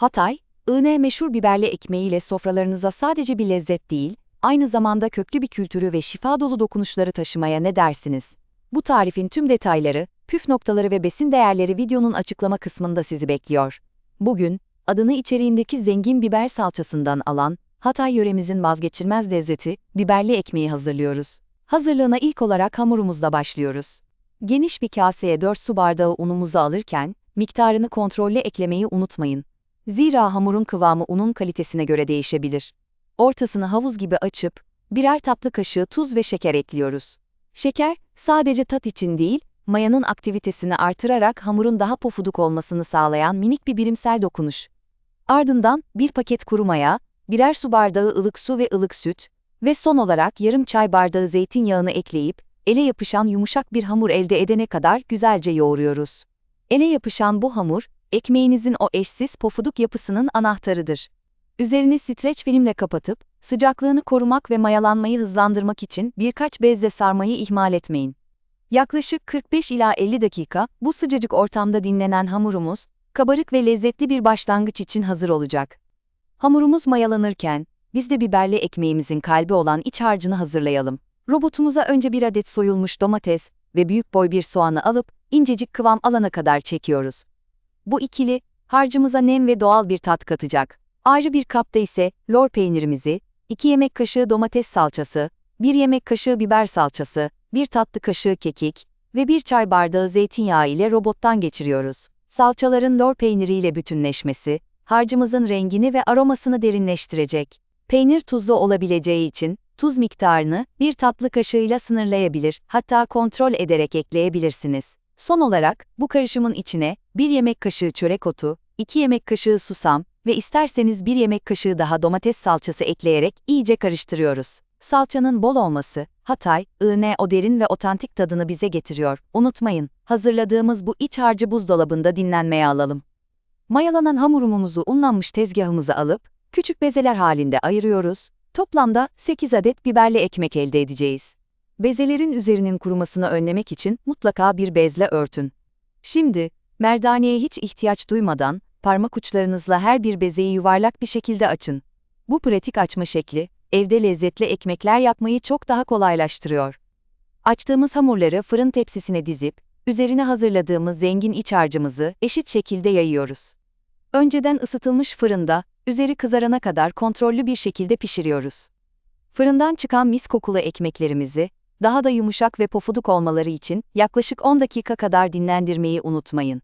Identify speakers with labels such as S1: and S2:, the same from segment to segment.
S1: Hatay, iğne meşhur biberli ekmeğiyle sofralarınıza sadece bir lezzet değil, aynı zamanda köklü bir kültürü ve şifa dolu dokunuşları taşımaya ne dersiniz? Bu tarifin tüm detayları, püf noktaları ve besin değerleri videonun açıklama kısmında sizi bekliyor. Bugün, adını içeriğindeki zengin biber salçasından alan, Hatay yöremizin vazgeçilmez lezzeti, biberli ekmeği hazırlıyoruz. Hazırlığına ilk olarak hamurumuzla başlıyoruz. Geniş bir kaseye 4 su bardağı unumuzu alırken, miktarını kontrollü eklemeyi unutmayın. Zira hamurun kıvamı unun kalitesine göre değişebilir. Ortasını havuz gibi açıp, birer tatlı kaşığı tuz ve şeker ekliyoruz. Şeker, sadece tat için değil, mayanın aktivitesini artırarak hamurun daha pofuduk olmasını sağlayan minik bir birimsel dokunuş. Ardından bir paket kuru maya, birer su bardağı ılık su ve ılık süt ve son olarak yarım çay bardağı zeytinyağını ekleyip, ele yapışan yumuşak bir hamur elde edene kadar güzelce yoğuruyoruz. Ele yapışan bu hamur, ekmeğinizin o eşsiz pofuduk yapısının anahtarıdır. Üzerini streç filmle kapatıp, sıcaklığını korumak ve mayalanmayı hızlandırmak için birkaç bezle sarmayı ihmal etmeyin. Yaklaşık 45 ila 50 dakika bu sıcacık ortamda dinlenen hamurumuz, kabarık ve lezzetli bir başlangıç için hazır olacak. Hamurumuz mayalanırken, biz de biberli ekmeğimizin kalbi olan iç harcını hazırlayalım. Robotumuza önce bir adet soyulmuş domates ve büyük boy bir soğanı alıp incecik kıvam alana kadar çekiyoruz. Bu ikili, harcımıza nem ve doğal bir tat katacak. Ayrı bir kapta ise lor peynirimizi, 2 yemek kaşığı domates salçası, 1 yemek kaşığı biber salçası, 1 tatlı kaşığı kekik ve 1 çay bardağı zeytinyağı ile robottan geçiriyoruz. Salçaların lor peyniriyle bütünleşmesi, harcımızın rengini ve aromasını derinleştirecek. Peynir tuzlu olabileceği için, tuz miktarını bir tatlı kaşığıyla sınırlayabilir, hatta kontrol ederek ekleyebilirsiniz. Son olarak, bu karışımın içine 1 yemek kaşığı çörek otu, 2 yemek kaşığı susam ve isterseniz 1 yemek kaşığı daha domates salçası ekleyerek iyice karıştırıyoruz. Salçanın bol olması, Hatay, iğne o derin ve otantik tadını bize getiriyor. Unutmayın, hazırladığımız bu iç harcı buzdolabında dinlenmeye alalım. Mayalanan hamurumuzu unlanmış tezgahımıza alıp, küçük bezeler halinde ayırıyoruz. Toplamda 8 adet biberli ekmek elde edeceğiz. Bezelerin üzerinin kurumasını önlemek için mutlaka bir bezle örtün. Şimdi, merdaneye hiç ihtiyaç duymadan, parmak uçlarınızla her bir bezeyi yuvarlak bir şekilde açın. Bu pratik açma şekli, evde lezzetli ekmekler yapmayı çok daha kolaylaştırıyor. Açtığımız hamurları fırın tepsisine dizip, üzerine hazırladığımız zengin iç harcımızı eşit şekilde yayıyoruz. Önceden ısıtılmış fırında, üzeri kızarana kadar kontrollü bir şekilde pişiriyoruz. Fırından çıkan mis kokulu ekmeklerimizi, daha da yumuşak ve pofuduk olmaları için yaklaşık 10 dakika kadar dinlendirmeyi unutmayın.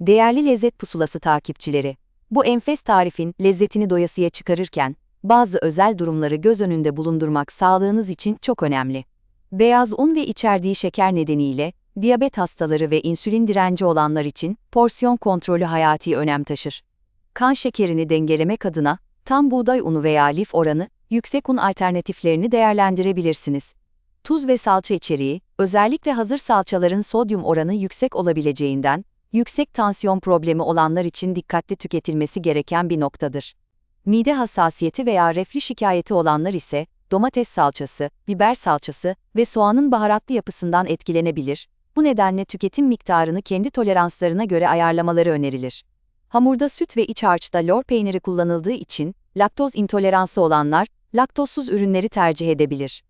S1: Değerli lezzet pusulası takipçileri, bu enfes tarifin lezzetini doyasıya çıkarırken, bazı özel durumları göz önünde bulundurmak sağlığınız için çok önemli. Beyaz un ve içerdiği şeker nedeniyle, diyabet hastaları ve insülin direnci olanlar için porsiyon kontrolü hayati önem taşır. Kan şekerini dengelemek adına, tam buğday unu veya lif oranı, yüksek un alternatiflerini değerlendirebilirsiniz. Tuz ve salça içeriği, özellikle hazır salçaların sodyum oranı yüksek olabileceğinden, yüksek tansiyon problemi olanlar için dikkatli tüketilmesi gereken bir noktadır. Mide hassasiyeti veya reflü şikayeti olanlar ise, domates salçası, biber salçası ve soğanın baharatlı yapısından etkilenebilir, bu nedenle tüketim miktarını kendi toleranslarına göre ayarlamaları önerilir. Hamurda süt ve iç harçta lor peyniri kullanıldığı için, laktoz intoleransı olanlar, laktozsuz ürünleri tercih edebilir.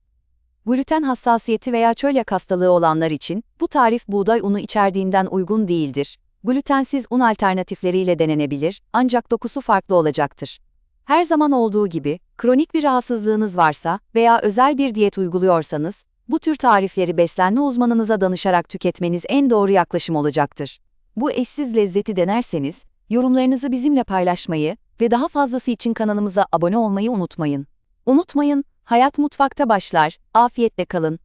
S1: Gluten hassasiyeti veya çölyak hastalığı olanlar için, bu tarif buğday unu içerdiğinden uygun değildir. Glutensiz un alternatifleriyle denenebilir, ancak dokusu farklı olacaktır. Her zaman olduğu gibi, kronik bir rahatsızlığınız varsa veya özel bir diyet uyguluyorsanız, bu tür tarifleri beslenme uzmanınıza danışarak tüketmeniz en doğru yaklaşım olacaktır. Bu eşsiz lezzeti denerseniz, yorumlarınızı bizimle paylaşmayı ve daha fazlası için kanalımıza abone olmayı unutmayın. Unutmayın, hayat mutfakta başlar, afiyetle kalın.